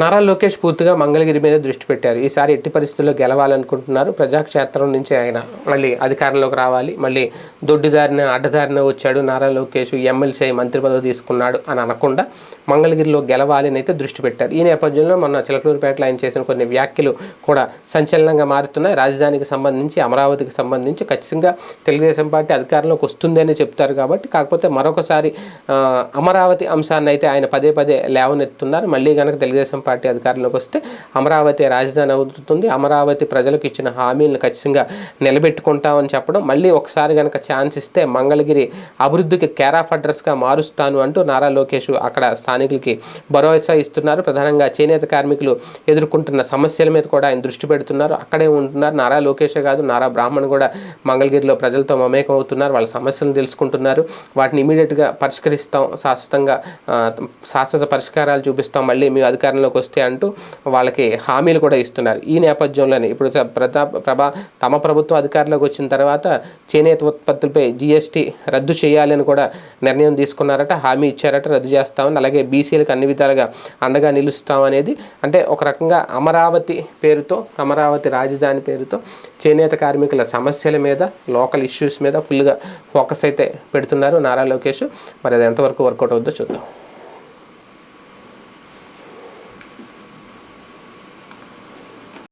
నారా లోకేష్ పూర్తిగా మంగళగిరి మీద దృష్టి పెట్టారు. ఈసారి ఎట్టి పరిస్థితుల్లో గెలవాలనుకుంటున్నారు. ప్రజాక్షేత్రం నుంచి ఆయన మళ్ళీ అధికారంలోకి రావాలి. మళ్ళీ దొడ్డిదారిన అడ్డదారిన వచ్చాడు నారా లోకేష్. ఎమ్మెల్సీ మంత్రి పదవి తీసుకున్నాడు అని అనకుండా మంగళగిరిలో గెలవాలి అని అయితే దృష్టి పెట్టారు. ఈ నేపథ్యంలో మొన్న చిలకలూరుపేటలో ఆయన చేసిన కొన్ని వ్యాఖ్యలు కూడా సంచలనంగా మారుతున్నాయి. రాజధానికి సంబంధించి అమరావతికి సంబంధించి ఖచ్చితంగా తెలుగుదేశం పార్టీ అధికారంలోకి వస్తుందని చెప్తారు కాబట్టి కాకపోతే మరొకసారి అమరావతి అంశాన్ని అయితే ఆయన పదే పదే లేవనెత్తున్నారు మళ్ళీ కనుక తెలుగుదేశం పార్టీ అధికారంలోకి వస్తే అమరావతి రాజధాని అవుతుంది. అమరావతి ప్రజలకు ఇచ్చిన హామీలను ఖచ్చితంగా నిలబెట్టుకుంటామని చెప్పడం మళ్ళీ ఒకసారి కనుక ఛాన్స్ ఇస్తే మంగళగిరి అభివృద్ధికి కేర్ ఆఫ్ అడ్రస్గా మారుస్తాను అంటూ నారా లోకేష్ అక్కడ స్థానికులకి భరోసా ఇస్తున్నారు. ప్రధానంగా చేనేత కార్మికులు ఎదుర్కొంటున్న సమస్యల మీద కూడా ఆయన దృష్టి పెడుతున్నారు. అక్కడే ఉంటున్నారు. నారా లోకేషే కాదు నారా బ్రాహ్మణ్ కూడా మంగళగిరిలో ప్రజలతో మమేకం అవుతున్నారు వాళ్ళ సమస్యలను తెలుసుకుంటున్నారు. వాటిని ఇమీడియట్గా పరిష్కరిస్తాం శాశ్వతంగా శాశ్వత పరిష్కారాలు చూపిస్తాం. మళ్ళీ మీ అధికారంలో అధికారంలోకి వస్తే అంటూ వాళ్ళకి హామీలు కూడా ఇస్తున్నారు. ఈ నేపథ్యంలోనే ఇప్పుడు ప్రతా ప్రతాప్ ప్రభా తమ ప్రభుత్వం అధికారంలోకి వచ్చిన తర్వాత చేనేత ఉత్పత్తులపై జిఎస్టీ రద్దు చేయాలని కూడా నిర్ణయం తీసుకున్నారట హామీ ఇచ్చారట రద్దు చేస్తామని అలాగే బీసీలకు అన్ని విధాలుగా అండగా నిలుస్తాం అనేది. అంటే ఒక రకంగా అమరావతి పేరుతో అమరావతి రాజధాని పేరుతో చేనేత కార్మికుల సమస్యల మీద లోకల్ ఇష్యూస్ మీద ఫుల్గా ఫోకస్ అయితే పెడుతున్నారు నారా లోకేష్. మరి అది ఎంతవరకు వర్కౌట్ అవుద్దో చూద్దాం.